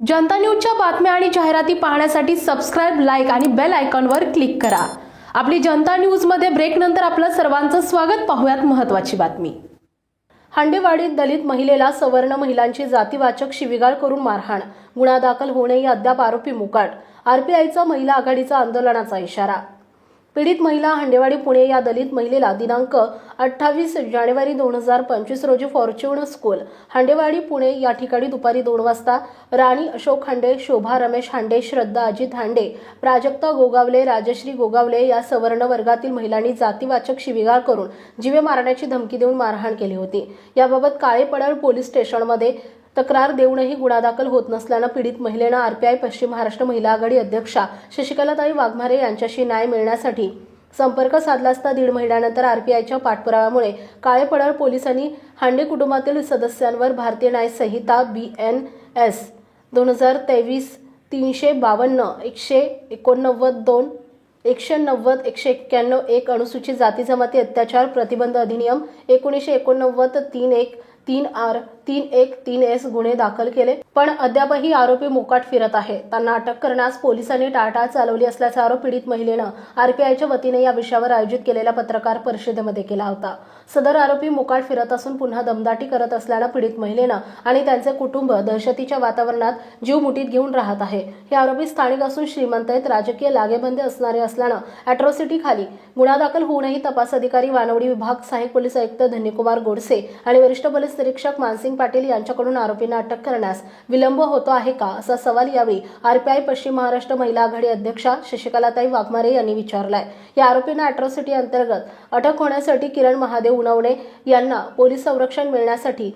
जनता न्यूजच्या बातम्या आणि जाहिराती पाहण्यासाठी सबस्क्राईब लाईक आणि बेल आयकॉनवर क्लिक करा. आपली जनता न्यूजमध्ये ब्रेकनंतर आपलं सर्वांचं स्वागत. पाहूयात महत्त्वाची बातमी. हांडेवाडीत दलित महिलेला सवर्ण महिलांची जातीवाचक शिविगाळ करून मारहाण. गुन्हा दाखल होणेही अद्याप आरोपी मुकाट. आरपीआयचा महिला आघाडीचा आंदोलनाचा इशारा. पीडित महिला हंडेवाडी पुणे या दलित महिलेला दिनांक अठ्ठावीस जानेवारी दोन हजार पंचवीस रोजी फॉर्च्युन स्कूल हांडेवाडी पुणे या ठिकाणी दुपारी दोन वाजता राणी अशोक हांडे शोभा रमेश हांडे श्रद्धा अजित हांडे प्राजक्ता गोगावले राजश्री गोगावले या सवर्ण वर्गातील महिलांनी जातीवाचक शिविगाळ करून जीवे मारण्याची धमकी देऊन मारहाण केली होती. याबाबत काळेपडळ पोलीस स्टेशनमध्ये तक्रार देऊनही गुन्हा दाखल होत नसल्यानं पीडित महिलेनं आरपीआय पश्चिम महाराष्ट्र महिला आघाडी अध्यक्षा शशिकलाताई वाघमारे यांच्याशी न्याय मिळण्यासाठी संपर्क साधला असता दीड महिन्यानंतर आरपीआयच्या पाठपुराव्यामुळे काळेपडळ पोलिसांनी हांडे कुटुंबातील सदस्यांवर भारतीय न्याय संहिता बी एन एस दोन हजार तेवीस तीनशे बावन्न एकशे एकोणनव्वद दोन एकशे नव्वद एकशे एक्क्याण्णव एक अनुसूचित जाती जमाती अत्याचार प्रतिबंध अधिनियम एकोणीसशे एकोणनव्वद तीन एक तीन आर तीन एक तीन एस गुन्हे दाखल केले. पण अद्यापही आरोपी मोकाट फिरत आहे. त्यांना अटक करण्यास पोलिसांनी टाळटाळ चालवली असल्याचा आरोप पीडित महिलेनं आरपीआयच्या वतीने या विषयावर आयोजित केलेल्या पत्रकार परिषदेमध्ये केला होता. सदर आरोपी मोकाट फिरत असून पुन्हा दमदाटी करत असल्यानं पीडित महिलेनं आणि त्यांचे कुटुंब दहशतीच्या वातावरणात जीव मुठीत घेऊन राहत आहे. हे आरोपी स्थानिक असून श्रीमंत आहेत. राजकीय लागेबंदे असणारे असल्यानं अॅट्रॉसिटी खाली. गुन्हा दाखल होऊनही तपास अधिकारी वानवडी विभाग सहाय्यक पोलीस आयुक्त धन्यकुमार गोडसे आणि वरिष्ठ पोलीस निरीक्षक मानसिंग पाटील यांच्याकडून आरोपींना अटक करण्यास विलंब होतो आहे का असा सवाल यावेळी आरपीआय पश्चिम महाराष्ट्र महिला आघाडी अध्यक्षा शशिकलाताई वाघमारे यांनी विचारलाय. या आरोपींना अॅट्रॉसिटी अंतर्गत अटक होण्यासाठी किरण महादेव उनवणे यांना पोलीस संरक्षण मिळण्यासाठी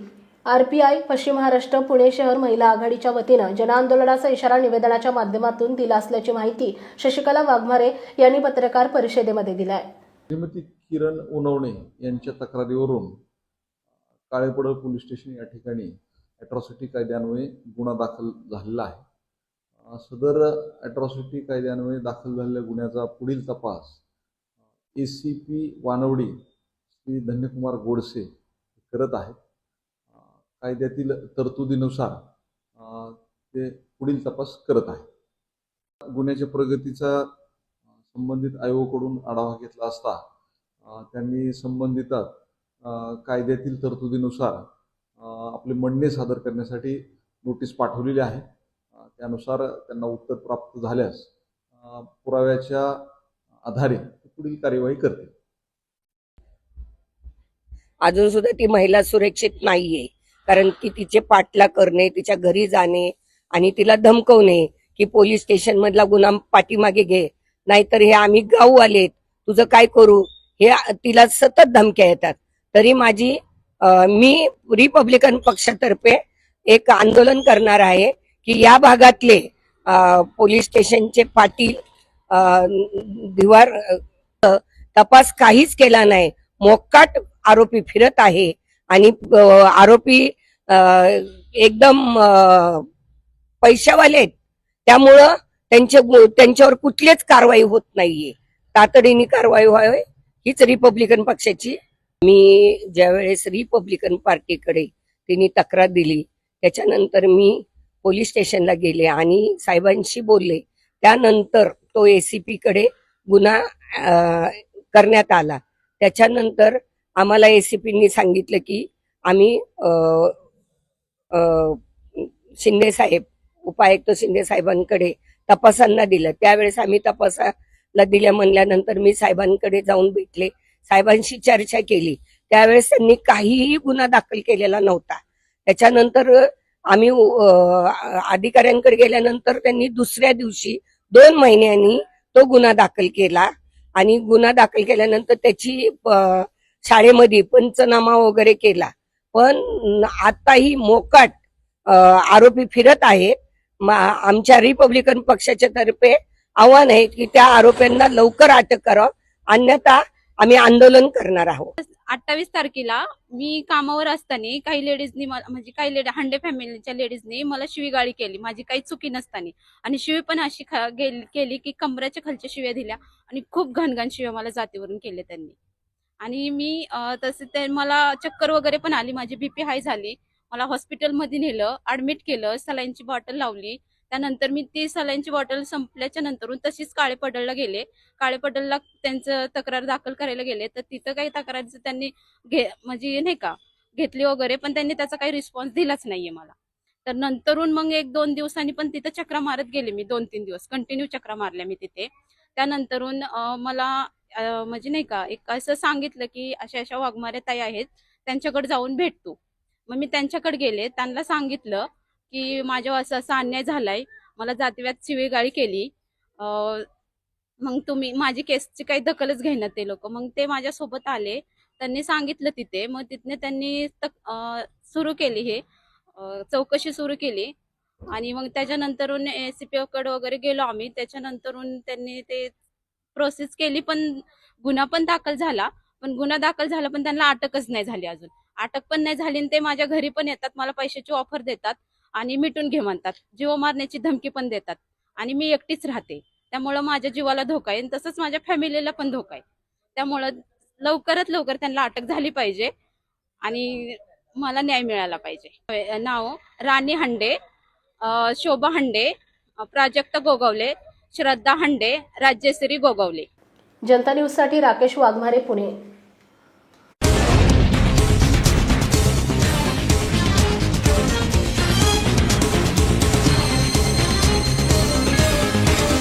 आरपीआय पश्चिम महाराष्ट्र पुणे शहर महिला आघाडीच्या वतीनं जनआंदोलनाचा इशारा निवेदनाच्या माध्यमातून दिला असल्याची माहिती शशिकला वाघमारे यांनी पत्रकार परिषदेमध्ये दिलाय. श्रीमती किरण उनवणे यांच्या तक्रारीवरून काळेपड पोलीस स्टेशन या ठिकाणी ॲट्रॉसिटी कायद्यान्वये गुन्हा दाखल झालेला आहे. सदर ॲट्रॉसिटी कायद्यान्वये दाखल झालेल्या गुन्ह्याचा पुढील तपास A C P Wanowrie Shri Dhanyakumar Godse करत आहेत. कायद्यातील तरतुदीनुसार ते पुढील तपास करत आहेत. गुन्ह्याच्या प्रगतीचा संबंधित आयोगाकडून आढावा घेतला असता त्यांनी संबंधितात कायद्यातील तरतुदीनुसार आपले म्हणणे सादर करण्यासाठी नोटीस पाठवलेली आहे. त्यानुसार त्यांना उत्तर प्राप्त झाल्यास पुराव्याच्या आधारे पुढील कार्यवाही करते अजून सुद्धा ती महिला सुरक्षित नाहीये. कारण की तिचे पाठला करणे तिच्या घरी जाणे आणि तिला धमकवणे की पोलीस स्टेशन मधला गुन्हा पाठीमागे घे. नाहीतर हे आम्ही गाऊ आलेत. तुझं काय करू? हे तिला सतत धमक्या येतात. तरी माझी मी रिपब्लिकन पक्षातर्फे एक आंदोलन करणार आहे की या भागातले पोलीस स्टेशनचे पाटील दिवार तपास काहीच केला नाही. मोकाट आरोपी फिरत आहे आणि आरोपी एकदम पैशावाले आहेत. त्यामुळं त्यांच्या त्यांच्यावर कुठलीच कारवाई होत नाहीये. तातडीने कारवाई व्हावी हीच रिपब्लिकन पक्षाची मी ज्यावेळेस रिपब्लिकन पार्टीकडे तिने तक्रार दिली त्याच्यानंतर मी पोलीस स्टेशनला गेले आणि साहेबांशी बोलले. त्यानंतर तो एसीपी कडे गुन्हा करण्यात आला. त्याच्यानंतर आम्हाला ए सी पीनी सांगितलं की आम्ही शिंदे साहेब उपायुक्त शिंदे साहेबांकडे तपासांना दिलं. त्यावेळेस आम्ही तपासाला दिल्या म्हणल्यानंतर मी साहेबांकडे जाऊन भेटले. साहेबांशी चर्चा केली. त्यावेळेस त्यांनी काहीही गुन्हा दाखल केलेला नव्हता. त्याच्यानंतर आम्ही अधिकाऱ्यांकडे गेल्यानंतर त्यांनी दुसऱ्या दिवशी दोन महिन्यांनी तो गुन्हा दाखल केला. आणि गुन्हा दाखल केल्यानंतर त्याची शाळेमध्ये पंचनामा वगैरे केला. पण आताही मोकाट आरोपी फिरत आहेत. आमच्या रिपब्लिकन पक्षाच्या तर्फे आव्हान आहे की त्या आरोपींना लवकर अटक करावं अन्यथा आम्ही आंदोलन करणार आहोत. अठ्ठावीस तारखेला मी कामावर असताना काही लेडीजनी मला म्हणजे काही लेडी हंडे फॅमिलीच्या लेडीजनी मला शिवीगाळी केली. माझी काही चुकी नसताना. आणि शिवी पण अशी केली की कमऱ्याच्या खालच्या शिव्या दिल्या आणि खूप घनघन शिव्या मला जातीवरून केले त्यांनी. आणि मी तसे ते मला चक्कर वगैरे पण आली. माझी बीपी हाय झाली. मला हॉस्पिटलमध्ये नेलं ऍडमिट केलं सलाईनची बॉटल लावली. त्यानंतर मी ती सलाईनची बॉटल संपल्याच्या नंतरून तशीच काळे पडलला गेले. काळे पडलला त्यांचं तक्रार दाखल करायला गेले. तर तिथं काही तक्रार त्यांनी घे म्हणजे नाही का घेतली वगैरे पण त्यांनी त्याचा काही रिस्पॉन्स दिलाच नाहीये मला. तर नंतरून मग एक दोन दिवसांनी पण तिथं चक्रा मारत गेले मी दोन तीन दिवस. कंटिन्यू चक्रा मारल्या मी तिथे. त्यानंतरून मला म्हणजे नाही का एक असं सांगितलं की अशा अशा वाघमारे ताई आहेत त्यांच्याकडे जाऊन भेटतो. मग मी त्यांच्याकडे गेले त्यांना सांगितलं की माझ्यावर असं असा अन्याय झालाय. मला जातीव्यात शिवीगाळी केली. मग तुम्ही माझी केसची काही दखलच घेणार ते लोक. मग ते माझ्यासोबत आले. त्यांनी सांगितलं तिथे. मग तिथने त्यांनी सुरू केली हे. चौकशी सुरू केली. आणि मग त्याच्यानंतरून एसीपी कडे वगैरे गेलो आम्ही. त्याच्यानंतरून त्यांनी ते प्रोसेस केली. पण गुन्हा पण दाखल झाला. पण गुन्हा दाखल झाला पण त्यांना अटकच नाही झाली अजून. अटक पण नाही झाली आणि ते माझ्या घरी पण येतात. मला पैशाची ऑफर देतात. आणि मिटून घे म्हणतात. जीव मारण्याची धमकी पण देतात. आणि मी एकटीच राहते. त्यामुळं माझ्या जीवाला धोका आहे. आणि तसंच माझ्या फॅमिलीला पण धोका आहे. त्यामुळं लवकरात लवकर त्यांना अटक झाली पाहिजे. आणि मला न्याय मिळाला पाहिजे. नाव राणी हंडे शोभा हंडे अं, प्राजक्ता गोगावले श्रद्धा हंडे राज्यश्री गोगावले. जनता न्यूजसाठी राकेश वाघमारे पुणे.